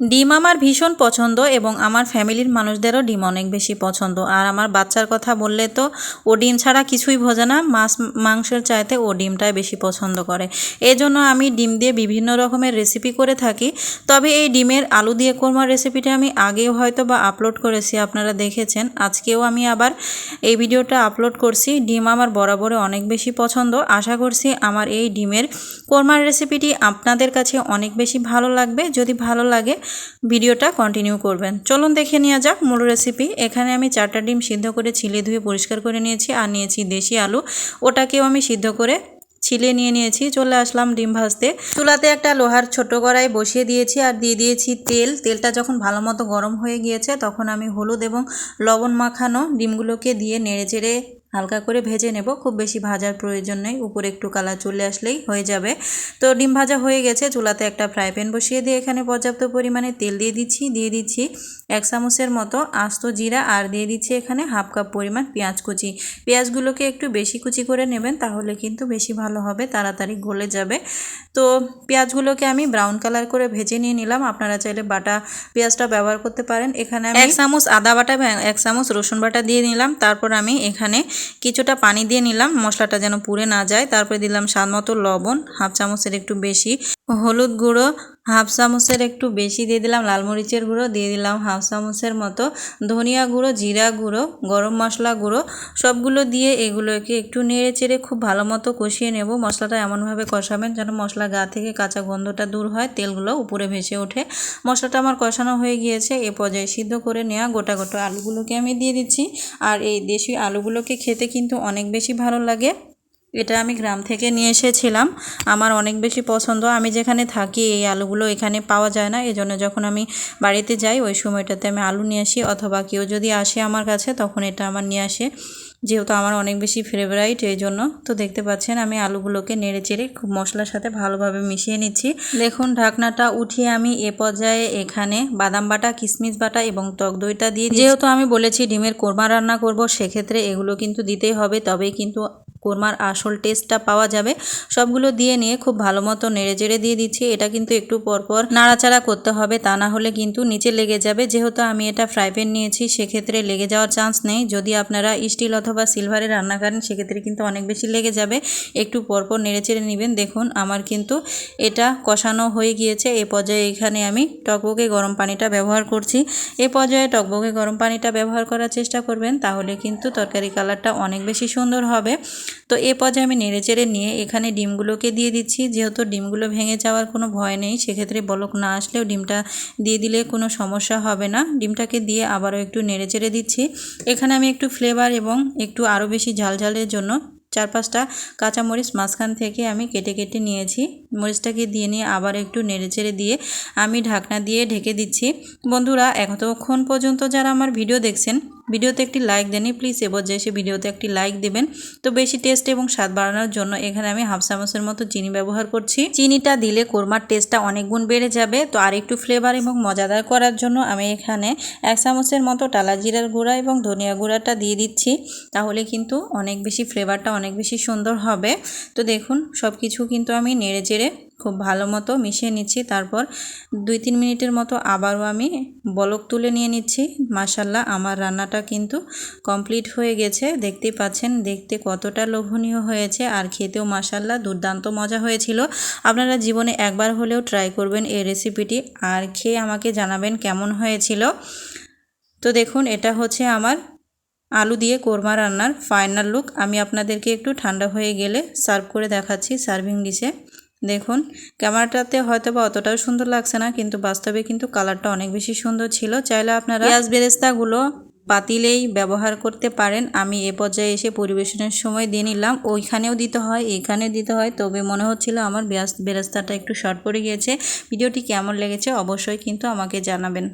ডিম আমার ভীষণ পছন্দ এবং আমার ফ্যামিলির মানুষদেরও ডিম অনেক বেশি পছন্দ। আর আমার বাচ্চার কথা বললে তো ও ডিম ছাড়া কিছুই বোঝে না, মাছ, মাংসের চাইতে ও ডিমটাই বেশি পছন্দ করে। এই জন্য আমি ডিম দিয়ে বিভিন্ন রকমের রেসিপি করে থাকি। তবে এই ডিমের আলু দিয়ে কোরমার রেসিপিটা আমি আগেও হয়তো বা আপলোড করেছি, আপনারা দেখেছেন। আজকেও আমি আবার এই ভিডিওটা আপলোড করছি। ডিম আমার বরাবরে অনেক বেশি পছন্দ। আশা করছি আমার এই ডিমের কোরমার রেসিপিটি আপনাদের কাছে অনেক বেশি ভালো লাগবে। যদি ভালো লাগে ভিডিওটা কন্টিনিউ করবেন। চলুন দেখে নেওয়া যাক মূল রেসিপি এখানে আমি চারটা ডিম সিদ্ধ করে ছিলে ধুয়ে পরিষ্কার করে নিয়েছি আর নিয়েছি দেশি আলু। ওটাকেও আমি সিদ্ধ করে ছিলে নিয়ে নিয়েছি। চলে আসলাম ডিম ভাজতে। চুলাতে একটা লোহার ছোট কড়াই বসিয়ে দিয়েছি আর দিয়ে দিয়েছি তেল। তেলটা যখন ভালো মতো গরম হয়ে গিয়েছে তখন আমি হলুদ এবং লবণ মাখানো ডিমগুলোকে দিয়ে নেড়ে চেড়ে হালকা করে ভেজে নেব। খুব বেশি ভাজার প্রয়োজন নেই। উপরে একটু কালার চলে আসলেই হয়ে যাবে। তো ডিম ভাজা হয়ে গেছে। চুলাতে একটা ফ্রাই প্যান বসিয়ে দিয়ে এখানে পর্যাপ্ত পরিমাণে তেল দিয়ে দিচ্ছি। দিয়ে দিচ্ছি এক চামচের মতো আস্ত জিরা আর দিয়ে দিচ্ছি এখানে হাফ কাপ পরিমাণ পেঁয়াজ কুচি। পেঁয়াজগুলোকে একটু বেশি কুচি করে নেবেন, তাহলে কিন্তু বেশি ভালো হবে, তাড়াতাড়ি গলে যাবে। তো পেঁয়াজগুলোকে আমি ব্রাউন কালার করে ভেজে নিয়ে নিলাম। আপনারা চাইলে বাটা পেঁয়াজটা ব্যবহার করতে পারেন। এখানে আমি এক চামচ আদা বাটা, এক চামচ রসুন বাটা দিয়ে নিলাম। তারপর আমি এখানে কিছুটা পানি দিয়ে নিলাম, মশলাটা যেন পুড়ে না যায়। তারপরে দিলাম স্বাদ মতো লবণ, হাফ চামচের একটু বেশি। হলুদ গুঁড়ো, হাফ চামচের একটু বেশি দিয়ে দিলাম, লাল মরিচের গুঁড়ো দিয়ে দিলাম, হাফ চামচের মতো ধনিয়া গুঁড়ো, জিরা গুঁড়ো, গরম মশলা গুঁড়ো, সবগুলো দিয়ে এগুলোকে একটু নেড়ে চেড়ে খুব ভালো মতো কষিয়ে নেব। মশলাটা এমনভাবে কষাবেন যেন মশলা গা থেকে কাঁচা গন্ধটা দূর হয়, তেলগুলো উপরে ভেসে ওঠে। মশলাটা আমার কষানো হয়ে গিয়েছে, এ পর্যায়ে সিদ্ধ করে নেওয়া গোটা গোটা আলুগুলোকে আমি দিয়ে দিচ্ছি। আর এই দেশি আলুগুলোকে খেতে কিন্তু অনেক বেশি ভালো লাগে। এটা আমি গ্রাম থেকে নিয়ে এসেছিলাম। আমার অনেক বেশি পছন্দ। আমি যেখানে থাকি, এই আলুগুলো এখানে পাওয়া যায় না। এজন্য যখন আমি বাড়িতে যাই, ওই সময়টাতে আমি আলু নিয়ে আসি। অথবা কেউ যদি আসে আমার কাছে, তখন এটা আমার নিয়ে আসে। যেহেতু আমার অনেক বেশি ফেভারাইট এই জন্য তো দেখতে পাচ্ছেন, আমি আলুগুলোকে নেড়ে চেড়ে খুব মশলার সাথে ভালোভাবে মিশিয়ে নিচ্ছি। দেখুন, ঢাকনাটা উঠিয়ে আমি এ পর্যায়ে এখানে বাদাম বাটা কিশমিশ বাটা এবং টক দইটা দিয়ে যেহেতু আমি বলেছি ডিমের কোরমা রান্না করব, সেক্ষেত্রে এগুলো কিন্তু দিতেই হবে। তবেই কিন্তু কোরমার আসল টেস্টটা পাওয়া যাবে। সবগুলো দিয়ে নিয়ে খুব ভালো মতো নেড়ে দিয়ে দিচ্ছি। এটা কিন্তু একটু পরপর নাড়াচাড়া করতে হবে, তা না হলে কিন্তু নিচে লেগে যাবে। যেহেতু আমি এটা ফ্রাই প্যান নিয়েছি, সেক্ষেত্রে লেগে যাওয়ার চান্স নেই। যদি আপনারা স্টিল অথবা সিলভারে রান্না করেন, সেক্ষেত্রে কিন্তু অনেক বেশি লেগে যাবে। একটু পরপর নেড়ে চেড়ে নেবেন। দেখুন, আমার কিন্তু এটা কষানো হয়ে গিয়েছে। এ পর্যায়ে এখানে আমি টকবকে গরম পানিটা ব্যবহার করছি। এ পর্যায়ে টকবকে গরম পানিটা ব্যবহার করার চেষ্টা করবেন, তাহলে কিন্তু তরকারি কালারটা অনেক বেশি সুন্দর হবে। তো এ পর্যায়ে আমি নেড়ে নেড়েচেড়ে নিয়ে এখানে ডিমগুলোকে দিয়ে দিচ্ছি। যেহেতু ডিমগুলো ভেঙে যাওয়ার কোনো ভয় নেই, সেক্ষেত্রে বলক না আসলেও ডিমটা দিয়ে দিলে কোনো সমস্যা হবে না। ডিমটাকে দিয়ে আবারও একটু নেড়ে চেড়ে দিচ্ছি। এখানে আমি একটু ফ্লেভার এবং একটু আরও বেশি ঝালঝালের জন্য চার পাঁচটা কাঁচামরিচ মাঝখান থেকে আমি কেটে কেটে নিয়েছি। মরিচটাকে দিয়ে নিয়ে আবার একটু নেড়েচেড়ে দিয়ে আমি ঢাকনা দিয়ে ঢেকে দিচ্ছি। বন্ধুরা, এতক্ষণ পর্যন্ত যারা আমার ভিডিও দেখছেন, ভিডিওতে একটি লাইক দেনি প্লিজ এবার যে এসে ভিডিওতে একটি লাইক দেবেন। তো বেশি টেস্ট এবং স্বাদ বাড়ানোর জন্য এখানে আমি হাফ চামচের মতো চিনি ব্যবহার করছি। চিনিটা দিলে কোরমার টেস্টটা অনেক গুণ বেড়ে যাবে। তো আর একটু ফ্লেভার এবং মজাদার করার জন্য আমি এখানে এক চামচের মতো টালা জিরার গুঁড়া এবং ধনিয়া গুঁড়াটা দিয়ে দিচ্ছি। তাহলে কিন্তু অনেক বেশি ফ্লেভারটা অনেক বেশি সুন্দর হবে। তো দেখুন সব কিছু কিন্তু আমি নেড়ে চেড়ে খুব ভালো মতো মিশিয়ে নিচ্ছি। তারপর দুই তিন মিনিটের মতো আবারও আমি বলক তুলে নিয়ে নিচ্ছি। মাসাল্লাহ আমার রান্নাটা কিন্তু কমপ্লিট হয়ে গেছে। দেখতেই পাচ্ছেন, দেখতে কতটা লোভনীয় হয়েছে আর খেতেও মাসাল্লাহ দুর্দান্ত মজা হয়েছিল। আপনারা জীবনে একবার হলেও ট্রাই করবেন এই রেসিপিটি আর খেয়ে আমাকে জানাবেন কেমন হয়েছিল। তো দেখুন, এটা হচ্ছে আমার আলু দিয়ে কোরমা রান্নার ফাইনাল লুক আমি আপনাদেরকে একটু ঠান্ডা হয়ে গেলে সার্ভ করে দেখাচ্ছি সার্ভিং ডিশে দেখুন, ক্যামেরাটাতে হয়তো বা অতটাও সুন্দর লাগছে না, কিন্তু বাস্তবে কিন্তু কালারটা অনেক বেশি সুন্দর ছিল। চাইলে আপনারা পেঁয়াজ বেরেস্তাগুলো পাতিলেই ব্যবহার করতে পারেন। আমি এ পর্যায়ে এসে পরিবেশনের সময় দিয়ে নিলাম। ওইখানেও দিতে হয় এখানে দিতে হয়। তবে মনে হচ্ছিল আমার বেরাস্তাটা একটু শর্ট পড়ে গিয়েছে। ভিডিওটি কেমন লেগেছে অবশ্যই কিন্তু আমাকে জানাবেন।